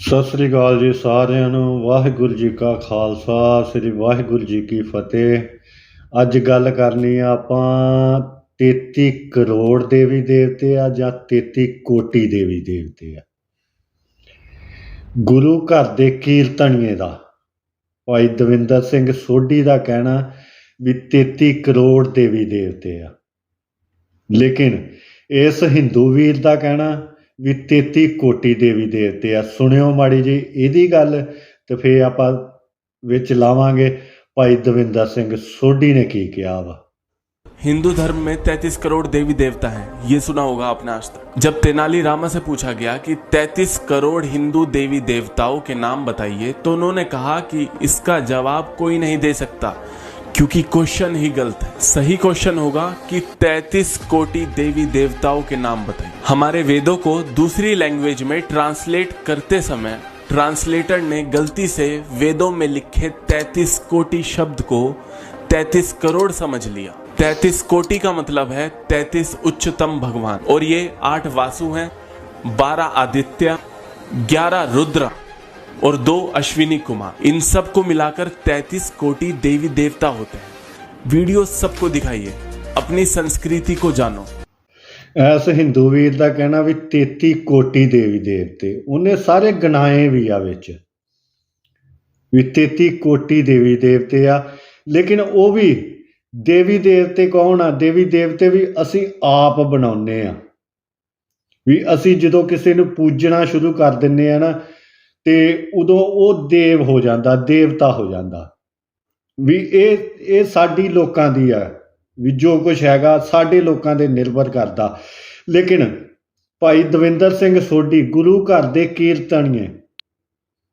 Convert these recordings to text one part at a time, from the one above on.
ਸਤਿ ਸ੍ਰੀ ਅਕਾਲ ਜੀ ਸਾਰਿਆਂ ਨੂੰ। ਵਾਹਿਗੁਰੂ ਜੀ ਕਾ ਖਾਲਸਾ, ਸ੍ਰੀ ਵਾਹਿਗੁਰੂ ਜੀ ਕੀ ਫਤਿਹ। ਅੱਜ ਗੱਲ ਕਰਨੀ ਆ ਆਪਾਂ 33 ਕਰੋੜ ਦੇਵੀ ਦੇਵਤੇ ਆ ਜਾਂ 33 ਕੋਟੀ ਦੇਵੀ ਦੇਵਤੇ ਆ। ਗੁਰੂ ਘਰ ਦੇ ਕੀਰਤਨੀਏ ਦਾ, ਭਾਈ ਦਵਿੰਦਰ ਸਿੰਘ ਸੋਢੀ ਦਾ ਕਹਿਣਾ ਵੀ 33 ਕਰੋੜ ਦੇਵੀ ਦੇਵਤੇ ਆ। ਲੇਕਿਨ ਇਸ ਹਿੰਦੂ ਵੀਰ ਦਾ ਕਹਿਣਾ ਵੀ 33 ਕੋਟੀ ਦੇਵੀ ਦੇਵਤੇ ਆ ਸੁਣਿਓ ਮਾੜੀ ਜੀ ਇਹਦੀ ਗੱਲ ਤੇ ਫੇਰ ਆਪਾਂ ਵਿੱਚ ਲਾਵਾਂਗੇ ਭਾਈ ਦਵਿੰਦਰ ਸਿੰਘ ਸੋਢੀ ਨੇ ਕੀ ਕਿਹਾ ਵਾ हिंदू धर्म में 33 करोड़ देवी देवता हैं ये सुना होगा आपने आज तक जब तेनाली रामा से पूछा गया कि 33 करोड़ हिंदू देवी देवताओं के नाम बताइए तो उन्होंने कहा कि इसका जवाब कोई नहीं दे सकता क्योंकि क्वेश्चन ही गलत है। सही क्वेश्चन होगा कि 33 कोटि देवी देवताओं के नाम बताइए। हमारे वेदों को दूसरी लैंग्वेज में ट्रांसलेट करते समय ट्रांसलेटर ने गलती से वेदों में लिखे 33 कोटि शब्द को 33 करोड़ समझ लिया। 33 कोटि का मतलब है 33 उच्चतम भगवान। और ये आठ वासु हैं 12 आदित्य 11 रुद्र। और दो अश्विनी कुमार इन सब को मिलाकर 33 कोटि देवी देवता होते हैं वीडियो सबको दिखाइए अपनी संस्कृति को जानो ਐਸ ਹਿੰਦੂ ਵੀਰ ਦਾ ਕਹਿਣਾ ਵੀ 33 ਕੋਟੀ ਦੇਵੀ ਦੇਵਤੇ ਉਹਨੇ ਸਾਰੇ ਗਨਾਏ ਵੀ ਆ ਵਿੱਚ ਵੀ 33 ਕੋਟੀ ਦੇਵੀ ਦੇਵਤੇ ਆ ਲੇਕਿਨ ਉਹ ਵੀ ਦੇਵੀ ਦੇਵਤੇ ਕੌਣ ਆ ਦੇਵੀ ਦੇਵਤੇ ਵੀ ਅਸੀਂ ਆਪ ਬਣਾਉਨੇ ਆ ਵੀ ਅਸੀਂ ਜਦੋਂ ਕਿਸੇ ਨੂੰ ਪੂਜਣਾ ਸ਼ੁਰੂ ਕਰ ਦਿੰਨੇ ਆ ਨਾ ਤੇ ਉਦੋਂ ਉਹ ਦੇਵ ਹੋ ਜਾਂਦਾ, ਦੇਵਤਾ ਹੋ ਜਾਂਦਾ। ਵੀ ਇਹ ਇਹ ਸਾਡੀ ਲੋਕਾਂ ਦੀ ਆ, ਵੀ ਜੋ ਕੁਝ ਹੈਗਾ ਸਾਡੇ ਲੋਕਾਂ ਦੇ ਨਿਰਭਰ ਕਰਦਾ। ਲੇਕਿਨ ਭਾਈ ਦਵਿੰਦਰ ਸਿੰਘ ਸੋਢੀ ਗੁਰੂ ਘਰ ਦੇ ਕੀਰਤਨੀਏ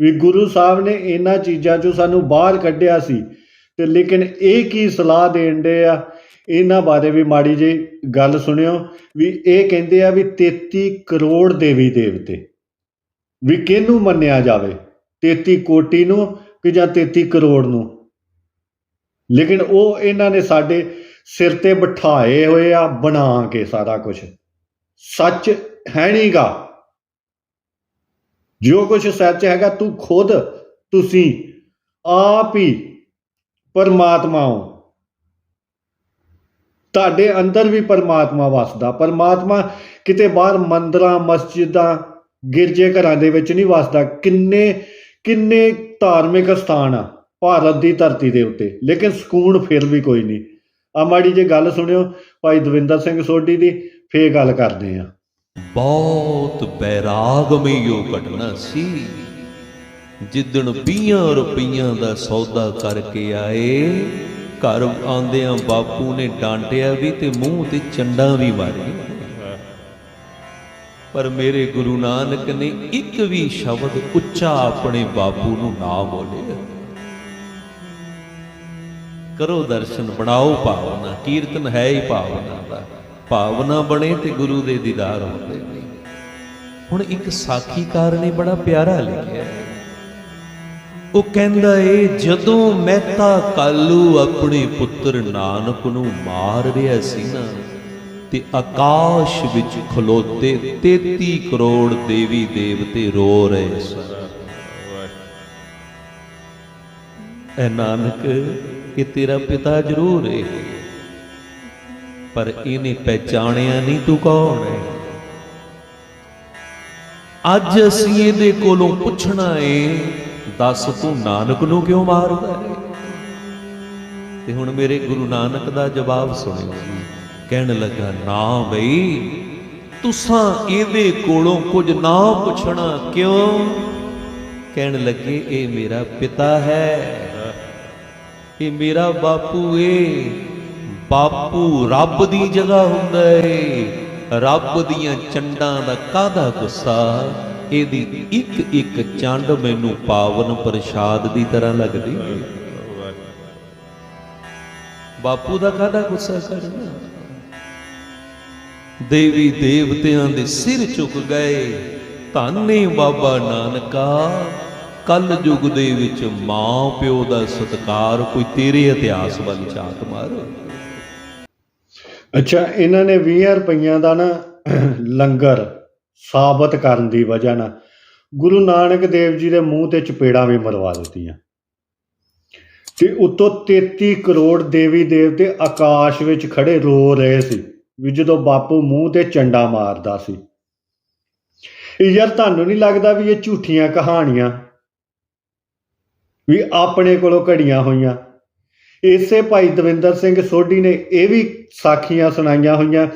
ਵੀ ਗੁਰੂ ਸਾਹਿਬ ਨੇ ਇਹਨਾਂ ਚੀਜ਼ਾਂ ਚੋਂ ਸਾਨੂੰ ਬਾਹਰ ਕੱਢਿਆ ਸੀ ਤੇ ਲੇਕਿਨ ਇਹ ਕੀ ਸਲਾਹ ਦੇਣ ਦੇ ਆ? ਇਹਨਾਂ ਬਾਰੇ ਵੀ ਮਾੜੀ ਜੀ ਗੱਲ ਸੁਣਿਓ, ਵੀ ਇਹ ਕਹਿੰਦੇ ਆ ਵੀ 33 ਕਰੋੜ ਦੇਵੀ ਦੇਵਤੇ। ਵੀ ਕਿਹਨੂੰ ਮੰਨਿਆ ਜਾਵੇ? 33 ਕੋਟੀ ਨੂੰ ਕਿ ਜਾਂ 33 ਕਰੋੜ ਨੂੰ? ਲੇਕਿਨ ਉਹ ਇਹਨਾਂ ਨੇ ਸਾਡੇ ਸਿਰ ਤੇ ਬਿਠਾਏ ਹੋਏ ਆ, ਬਣਾ ਕੇ ਸਾਰਾ ਕੁਝ ਸੱਚ ਹੈ ਨਹੀਂਗਾ। ਜੋ ਕੁਝ ਸੱਚ ਹੈਗਾ, ਤੂੰ ਖੁਦ, ਤੁਸੀਂ ਆਪ ਹੀ ਪਰਮਾਤਮਾ ਹੋ। ਤੁਹਾਡੇ ਅੰਦਰ ਵੀ ਪਰਮਾਤਮਾ ਵਸਦਾ। ਪਰਮਾਤਮਾ ਕਿਤੇ ਬਾਹਰ ਮੰਦਰਾਂ, ਮਸਜਿਦਾਂ ਗਿਰਜੇ ਘਰਾਂ ਦੇ ਵਿੱਚ ਨਹੀਂ ਵਸਦਾ, ਕਿੰਨੇ ਕਿੰਨੇ ਧਾਰਮਿਕ ਸਥਾਨ ਆ ਭਾਰਤ ਦੀ ਧਰਤੀ ਦੇ ਉੱਤੇ। ਲੇਕਿਨ ਸਕੂਨ ਫਿਰ ਵੀ ਕੋਈ ਨਹੀਂ। ਆ ਮਾੜੀ ਜੇ ਗੱਲ ਸੁਣਿਓ, ਭਾਈ ਦਵਿੰਦਰ ਸਿੰਘ ਸੋਢੀ ਦੀ, ਫੇਰ ਗੱਲ ਕਰਦੇ ਆ। ਬਹੁਤ ਬੈਰਾਗਮਈ ਉਹ ਘਟਨਾ ਸੀ, ਜਿੱਦਣ 20 ਰੁਪਈਆਂ ਦਾ ਸੌਦਾ ਕਰਕੇ ਆਏ, ਘਰ ਆਉਂਦਿਆਂ ਬਾਪੂ ਨੇ ਡਾਂਟਿਆ ਵੀ ਤੇ ਮੂੰਹ ਤੇ ਚੰਡਾਂ ਵੀ ਮਾਰੀਆਂ। ਪਰ ਮੇਰੇ ਗੁਰੂ ਨਾਨਕ ਨੇ ਇੱਕ ਵੀ ਸ਼ਬਦ ਉੱਚਾ ਆਪਣੇ ਬਾਪੂ ਨੂੰ ਨਾ ਬੋਲਿਆ। ਕਰੋ ਦਰਸ਼ਨ, ਬਣਾਓ ਭਾਵਨਾ, ਕੀਰਤਨ ਹੈ ਹੀ ਭਾਵਨਾ ਦਾ। ਭਾਵਨਾ ਬਣੇ ਤੇ ਗੁਰੂ ਦੇ ਦੀਦਾਰ ਹੁੰਦੇ ਨੇ। ਹੁਣ ਇੱਕ ਸਾਖੀਕਾਰ ਨੇ ਬੜਾ ਪਿਆਰਾ ਲਿਖਿਆ ਉਹ ਕਹਿੰਦਾ ਏ, ਜਦੋਂ ਮਹਿਤਾ ਕਾਲੂ ਆਪਣੇ ਪੁੱਤਰ ਨਾਨਕ ਨੂੰ ਮਾਰ ਰਿਹਾ ਸੀ ਨਾ ਤੇ ਆਕਾਸ਼ ਵਿੱਚ ਖਲੋਤੇ 33 ਕਰੋੜ ਦੇਵੀ ਦੇਵਤੇ ਰੋ ਰਹੇ ਸਨ। ਐ ਨਾਨਕ, ਇਹ ਤੇਰਾ ਪਿਤਾ ਜ਼ਰੂਰ ਹੈ ਪਰ ਇਹਨੇ ਪਹਿਚਾਣਿਆ ਨਹੀਂ ਤੂੰ ਕੌਣ ਹੈ ਅੱਜ ਅਸੀਂ ਇਹਦੇ ਕੋਲੋਂ ਪੁੱਛਣਾ ਏ, ਦੱਸ ਤੂੰ ਨਾਨਕ ਨੂੰ ਕਿਉਂ ਮਾਰਦਾ ਹੈ ਤੇ ਹੁਣ ਮੇਰੇ ਗੁਰੂ ਨਾਨਕ ਦਾ ਜਵਾਬ ਸੁਣਿਓ। ਕਹਿਣ ਲੱਗਾ, ਨਾ ਬਈ, ਤੁਸਾਂ ਇਹਦੇ ਕੋਲੋਂ ਕੁਝ ਨਾ ਪੁੱਛਣਾ ਕਿਉਂ? ਕਹਿਣ ਲੱਗੇ, ਇਹ ਮੇਰਾ ਪਿਤਾ ਹੈ। ਇਹ ਮੇਰਾ ਬਾਪੂ ਏ। ਬਾਪੂ ਰੱਬ ਦੀ ਜਗ੍ਹਾ ਹੁੰਦਾ ਏ। ਰੱਬ ਦੀਆਂ ਚੰਡਾਂ ਦਾ ਕਾਹਦਾ ਗੁੱਸਾ? ਇਹਦੀ ਇੱਕ ਇੱਕ ਚੰਡ ਮੈਨੂੰ ਪਾਵਨ ਪ੍ਰਸ਼ਾਦ ਦੀ ਤਰ੍ਹਾਂ ਲੱਗਦੀ ਏ। ਬਾਪੂ ਦਾ ਕਾਹਦਾ ਗੁੱਸਾ ਕਰਨਾ? ਦੇਵੀ ਦੇਵਤਿਆਂ ਦੇ ਸਿਰ ਝੁਕ ਗਏ। ਧੰਨੇ ਬਾਬਾ ਨਾਨਕਾ ਕੱਲ ਯੁੱਗ ਦੇ ਵਿੱਚ ਮਾਂ ਪਿਓ ਦਾ ਸਤਕਾਰ ਕੋਈ ਤੇਰੇ ਇਤਿਹਾਸ ਵੱਲ ਝਾਤ ਮਾਰੋ। ਅੱਛਾ, ਇਹਨਾਂ ਨੇ 20 ਰੁਪਈਆਂ ਦਾ ਨਾ ਲੰਗਰ ਸਾਬਤ ਕਰਨ ਦੀ ਵਜ੍ਹਾ ਨਾਲ ਗੁਰੂ ਨਾਨਕ ਦੇਵ ਜੀ ਦੇ ਮੂੰਹ ਤੇ ਚਪੇੜਾਂ ਵੀ ਮਰਵਾ ਦਿੱਤੀਆਂ। ਤੇ ਉਤੋਂ 33 ਕਰੋੜ ਦੇਵੀ ਦੇਵਤੇ ਆਕਾਸ਼ ਵਿੱਚ ਖੜੇ ਰੋ ਰਹੇ ਸੀ। ਵੀ ਜਦੋਂ ਬਾਪੂ ਮੂੰਹ ਤੇ ਚੰਡਾ ਮਾਰਦਾ ਸੀ। ਯਾਰ ਤੁਹਾਨੂੰ ਨਹੀਂ ਲੱਗਦਾ ਵੀ ਇਹ ਝੂਠੀਆਂ ਕਹਾਣੀਆਂ ਵੀ ਆਪਣੇ ਕੋਲੋਂ ਘੜੀਆਂ ਹੋਈਆਂ? ਇਸੇ ਭਾਈ ਦਵਿੰਦਰ ਸਿੰਘ ਸੋਢੀ ਨੇ ਇਹ ਵੀ ਸਾਖੀਆਂ ਸੁਣਾਈਆਂ ਹੋਈਆਂ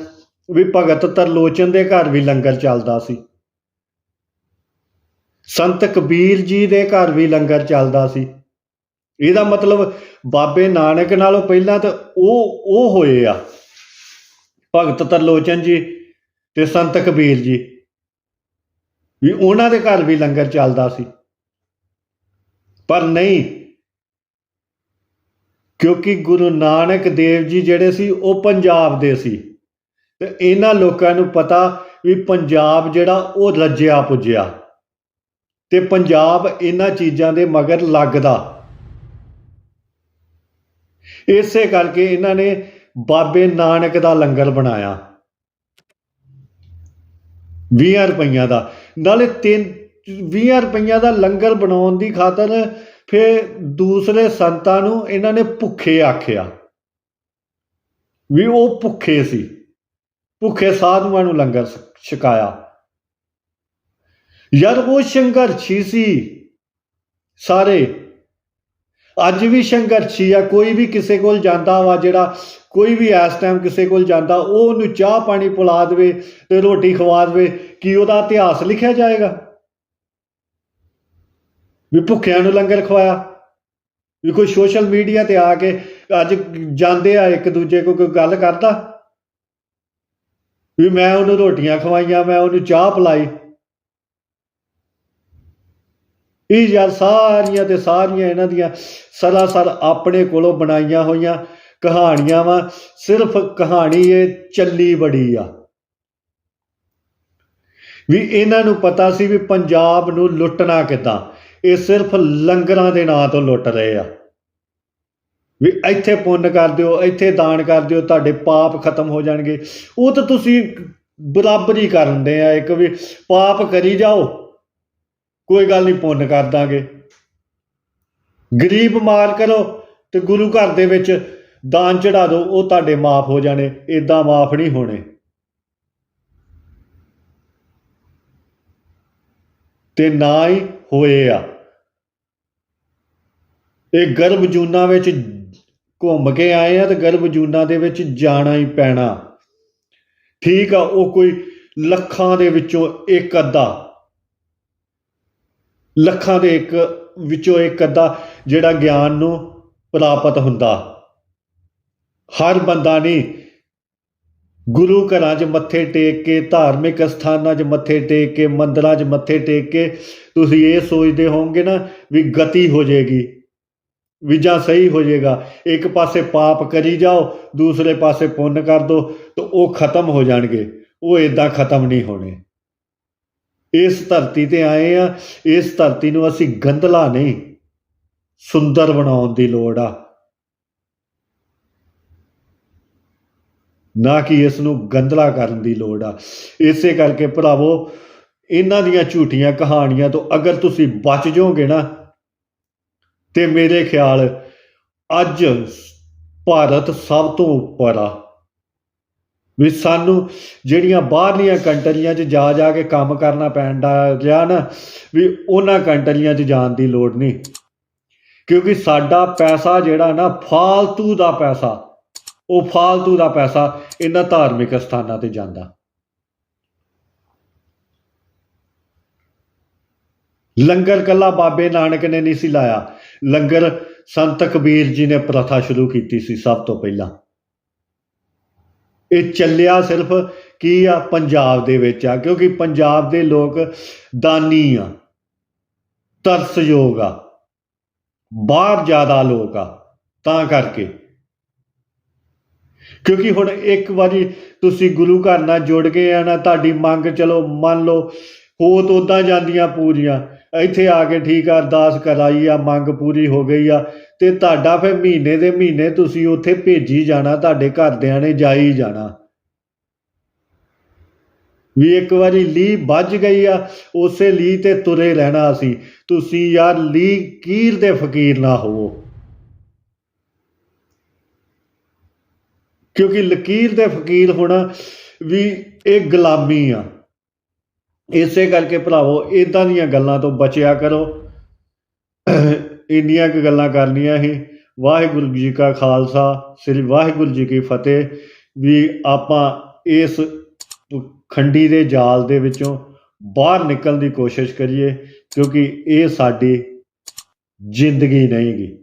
ਵੀ ਭਗਤ ਤਰਲੋਚਨ ਦੇ ਘਰ ਵੀ ਲੰਗਰ ਚੱਲਦਾ ਸੀ। ਸੰਤ ਕਬੀਰ ਜੀ ਦੇ ਘਰ ਵੀ ਲੰਗਰ ਚੱਲਦਾ ਸੀ। ਇਹਦਾ ਮਤਲਬ ਬਾਬੇ ਨਾਨਕ ਨਾਲੋਂ ਪਹਿਲਾਂ ਤਾਂ ਉਹ ਉਹ ਹੋਏ ਆ। ਭਗਤ ਤਰਲੋਚਨ ਜੀ ਤੇ ਸੰਤ ਕਬੀਰ ਜੀ। ਵੀ ਉਹਨਾਂ ਦੇ ਘਰ ਵੀ ਲੰਗਰ ਚੱਲਦਾ ਸੀ। ਪਰ ਨਹੀਂ, ਕਿਉਂਕਿ ਗੁਰੂ ਨਾਨਕ ਦੇਵ ਜੀ ਜਿਹੜੇ ਸੀ, ਉਹ ਪੰਜਾਬ ਦੇ ਸੀ। ਤੇ ਇਹਨਾਂ ਲੋਕਾਂ ਨੂੰ ਪਤਾ ਵੀ ਪੰਜਾਬ ਜਿਹੜਾ, ਉਹ ਰੱਜਿਆ ਪੁੱਜਿਆ। ਤੇ ਪੰਜਾਬ ਇਹਨਾਂ ਚੀਜ਼ਾਂ ਦੇ ਮਗਰ ਲੱਗਦਾ। ਇਸੇ ਕਰਕੇ ਇਹਨਾਂ ਨੇ ਬਾਬੇ ਨਾਨਕ ਦਾ ਲੰਗਰ ਬਣਾਇਆ। 20 ਰੁਪਈਆਂ ਦਾ। ਨਾਲੇ ਤਿੰਨ 20 ਰੁਪਈਆਂ ਦਾ ਲੰਗਰ ਬਣਾਉਣ ਦੀ ਖਾਤਰ ਫਿਰ ਦੂਸਰੇ ਸੰਤਾਂ ਨੂੰ ਇਹਨਾਂ ਨੇ ਭੁੱਖੇ ਆਖਿਆ। ਵੀ ਉਹ ਭੁੱਖੇ ਸੀ। ਭੁੱਖੇ ਸਾਧੂਆਂ ਨੂੰ ਲੰਗਰ ਛਕਾਇਆ। ਯਾਰ ਉਹ ਸੰਘਰਸ਼ੀ ਸੀ। ਸਾਰੇ ਅੱਜ ਵੀ ਸੰਘਰਸ਼ੀ ਆ, ਕੋਈ ਵੀ ਕਿਸੇ ਕੋਲ ਜਾਂਦਾ ਵਾ ਜਿਹੜਾ ਕੋਈ ਵੀ ਇਸ ਟਾਈਮ ਕਿਸੇ ਕੋਲ ਜਾਂਦਾ, ਉਹ ਉਹਨੂੰ ਚਾਹ ਪਾਣੀ ਪਿਲਾ ਦੇਵੇ ਤੇ ਰੋਟੀ ਖਵਾ ਦੇਵੇ, ਕੀ ਉਹਦਾ ਇਤਿਹਾਸ ਲਿਖਿਆ ਜਾਏਗਾ? ਵੀ ਭੁੱਖਿਆਂ ਨੂੰ ਲੰਗਰ ਖਵਾਇਆ, ਵੀ ਕੋਈ ਸੋਸ਼ਲ ਮੀਡੀਆ ਤੇ ਆ ਕੇ ਅੱਜ ਜਾਂਦੇ ਆ ਇੱਕ ਦੂਜੇ ਕੋ ਕੋਈ ਗੱਲ ਕਰਦਾ? ਵੀ ਮੈਂ ਉਹਨੂੰ ਰੋਟੀਆਂ ਖਵਾਈਆਂ, ਮੈਂ ਉਹਨੂੰ ਚਾਹ ਪਿਲਾਈ ਇਹ ਯਾਰ ਸਾਰੀਆਂ ਤੇ ਸਾਰੀਆਂ ਇਹਨਾਂ ਦੀਆਂ ਸਰਾਸਰ ਆਪਣੇ ਕੋਲੋਂ ਬਣਾਈਆਂ ਹੋਈਆਂ ਕਹਾਣੀਆਂ ਵਾ। ਸਿਰਫ ਕਹਾਣੀ ਇਹ ਚੱਲੀ ਬੜੀ ਆ। ਵੀ ਇਹਨਾਂ ਨੂੰ ਪਤਾ ਸੀ ਵੀ ਪੰਜਾਬ ਨੂੰ ਲੁੱਟਣਾ ਕਿੱਦਾਂ। ਇਹ ਸਿਰਫ ਲੰਗਰਾਂ ਦੇ ਨਾਂ ਤੋਂ ਲੁੱਟ ਰਹੇ ਆ। ਵੀ ਇੱਥੇ ਪੁੰਨ ਕਰ ਦਿਓ, ਇੱਥੇ ਦਾਨ ਕਰ ਦਿਓ, ਤੁਹਾਡੇ ਪਾਪ ਖਤਮ ਹੋ ਜਾਣਗੇ। ਉਹ ਤਾਂ ਤੁਸੀਂ ਬਰਾਬਰੀ ਕਰਨ ਦੇ ਆ ਇੱਕ ਵੀ ਪਾਪ ਕਰੀ ਜਾਓ। ਕੋਈ ਗੱਲ ਨਹੀਂ, ਪੁੰਨ ਕਰ ਦਾਂਗੇ। ਗਰੀਬ ਮਾਰ ਕਰੋ ਤੇ ਗੁਰੂ ਘਰ ਦੇ ਵਿੱਚ ਦਾਨ ਚੜਾ ਦਿਓ, ਉਹ ਤੁਹਾਡੇ ਮਾਫ ਹੋ ਜਾਣੇ ਇਦਾਂ ਮਾਫ ਨਹੀਂ ਹੋਣੇ। ਤੇ ਨਾ ਹੀ ਹੋਏ ਆ। ਇਹ ਗਰਭ ਜੂਨਾ ਵਿੱਚ ਘੁੰਮ ਕੇ ਆਏ ਆ ਤੇ ਗਰਭ ਜੂਨਾ ਦੇ ਵਿੱਚ ਜਾਣਾ ਹੀ ਪੈਣਾ। ਠੀਕ ਆ, ਉਹ ਕੋਈ ਲੱਖਾਂ ਦੇ ਵਿੱਚੋਂ ਇੱਕ ਅੱਧਾ। ਲੱਖਾਂ ਦੇ ਇੱਕ, ਵਿੱਚੋਂ ਇੱਕ ਅੱਧਾ ਜਿਹੜਾ ਗਿਆਨ ਨੂੰ ਪ੍ਰਾਪਤ ਹੁੰਦਾ। ਹਰ ਬੰਦਾ ਨਹੀਂ। ਗੁਰੂ ਘਰਾਂ 'ਚ ਮੱਥੇ ਟੇਕ ਕੇ, ਧਾਰਮਿਕ ਸਥਾਨਾਂ 'ਚ ਮੱਥੇ ਟੇਕ ਕੇ, ਮੰਦਰਾਂ 'ਚ ਮੱਥੇ ਟੇਕ ਕੇ, ਤੁਸੀਂ ਇਹ ਸੋਚਦੇ ਹੋਵੋਗੇ ਨਾ ਵੀ ਗਤੀ ਹੋ ਜਾਏਗੀ, ਵੀ ਸਹੀ ਹੋ ਜਾਏਗਾ। ਇੱਕ ਪਾਸੇ ਪਾਪ ਕਰੀ ਜਾਓ, ਦੂਸਰੇ ਪਾਸੇ ਪੁੰਨ ਕਰ ਦੋ, ਤਾਂ ਉਹ ਖਤਮ ਹੋ ਜਾਣਗੇ। ਉਹ ਇਦਾਂ ਖਤਮ ਨਹੀਂ ਹੋਣੇ। ਇਸ ਧਰਤੀ ਤੇ ਆਏ ਆ, ਇਸ ਧਰਤੀ ਨੂੰ ਅਸੀਂ ਗੰਦਲਾ ਨਹੀਂ, ਸੁੰਦਰ ਬਣਾਉਣ ਦੀ ਲੋੜ ਆ। ਨਾ ਕਿ ਇਸ ਨੂੰ ਗੰਦਲਾ ਕਰਨ ਦੀ ਲੋੜ ਆ। ਇਸੇ ਕਰਕੇ ਭਰਾਵੋ, ਇਹਨਾਂ ਦੀਆਂ ਝੂਠੀਆਂ ਕਹਾਣੀਆਂ ਤੋਂ ਅਗਰ ਤੁਸੀਂ ਬਚ ਜਾਓਗੇ ਨਾ, ਤੇ ਮੇਰੇ ਖਿਆਲ ਅੱਜ ਭਾਰਤ ਸਭ ਤੋਂ ਉੱਪਰ ਆ। ਵੀ ਸਾਨੂੰ ਜਿਹੜੀਆਂ ਬਾਹਰਲੀਆਂ ਕੰਟਰੀਆਂ 'ਚ ਜਾ ਜਾ ਕੇ ਕੰਮ ਕਰਨਾ ਪੈਂਦਾ ਰਿਹਾ ਨਾ, ਵੀ ਉਹਨਾਂ ਕੰਟਰੀਆਂ 'ਚ ਜਾਣ ਦੀ ਲੋੜ ਨਹੀਂ। ਕਿਉਂਕਿ ਸਾਡਾ ਪੈਸਾ ਜਿਹੜਾ ਨਾ, ਫਾਲਤੂ ਦਾ ਪੈਸਾ, ਉਹ ਫਾਲਤੂ ਦਾ ਪੈਸਾ ਇਹਨਾਂ ਧਾਰਮਿਕ ਸਥਾਨਾਂ ਤੇ ਜਾਂਦਾ। ਲੰਗਰ ਕੱਲਾ ਬਾਬੇ ਨਾਨਕ ਨੇ ਨਹੀਂ ਸੀ ਲਾਇਆ। ਲੰਗਰ ਸੰਤ ਕਬੀਰ ਜੀ ਨੇ ਪ੍ਰਥਾ ਸ਼ੁਰੂ ਕੀਤੀ ਸੀ ਸਭ ਤੋਂ ਪਹਿਲਾਂ। ਇਹ ਚੱਲਿਆ ਸਿਰਫ ਕੀ ਆ? ਪੰਜਾਬ ਦੇ ਵਿੱਚ ਆ, ਕਿਉਂਕਿ ਪੰਜਾਬ ਦੇ ਲੋਕ ਦਾਨੀ ਆ, ਤਰਸਯੋਗ ਆ, ਬਾਹਰ ਜ਼ਿਆਦਾ ਲੋਕ ਆ, ਤਾਂ ਕਰਕੇ। ਕਿਉਂਕਿ ਹੁਣ ਇੱਕ ਵਾਰੀ ਤੁਸੀਂ ਗੁਰੂ ਘਰ ਨਾਲ ਜੁੜ ਗਏ ਆ ਨਾ, ਤੁਹਾਡੀ ਮੰਗ ਚਲੋ ਮੰਨ ਲਓ ਹੋ ਤਾਂ ਜਾਂਦੀਆਂ ਪੂਰੀਆਂ। ਇੱਥੇ ਆ ਕੇ ਠੀਕ ਆ, ਅਰਦਾਸ ਕਰਾਈ ਆ, ਮੰਗ ਪੂਰੀ ਹੋ ਗਈ ਆ। ਤੇ ਤੁਹਾਡਾ ਫਿਰ ਮਹੀਨੇ ਦੇ ਮਹੀਨੇ ਤੁਸੀਂ ਉੱਥੇ ਭੇਜੀ ਜਾਣਾ, ਤੁਹਾਡੇ ਘਰਦਿਆਂ ਨੇ ਜਾਈ ਜਾਣਾ। ਵੀ ਇੱਕ ਵਾਰੀ ਲੀ ਵੱਜ ਗਈ ਆ, ਉਸੇ ਲੀ ਤੇ ਤੁਰੇ ਰਹਿਣਾ ਅਸੀਂ। ਤੁਸੀਂ ਯਾਰ ਲੀ ਕੀਰ ਦੇ ਫਕੀਰ ਨਾ ਹੋਵੋ। ਕਿਉਂਕਿ ਲਕੀਰ ਦੇ ਫਕੀਰ ਹੋਣਾ ਵੀ ਇਹ ਗੁਲਾਮੀ ਆ। ਇਸੇ ਕਰਕੇ ਭਰਾਵੋ ਇਦਾਂ ਦੀਆਂ ਗੱਲਾਂ ਤੋਂ ਬਚਿਆ ਕਰੋ। ਇੰਨੀਆਂ ਕੁ ਗੱਲਾਂ ਕਰਨੀਆਂ ਸੀ। ਵਾਹਿਗੁਰੂ ਜੀ ਕਾ ਖਾਲਸਾ, ਸ੍ਰੀ ਵਾਹਿਗੁਰੂ ਜੀ ਕੀ ਫਤਿਹ। ਵੀ ਆਪਾਂ ਇਸ ਖੰਡੀ ਦੇ ਜਾਲ ਦੇ ਵਿੱਚੋਂ ਬਾਹਰ ਨਿਕਲਣ ਦੀ ਕੋਸ਼ਿਸ਼ ਕਰੀਏ, ਕਿਉਂਕਿ ਇਹ ਸਾਡੀ ਜ਼ਿੰਦਗੀ ਨਹੀਂ ਗੀ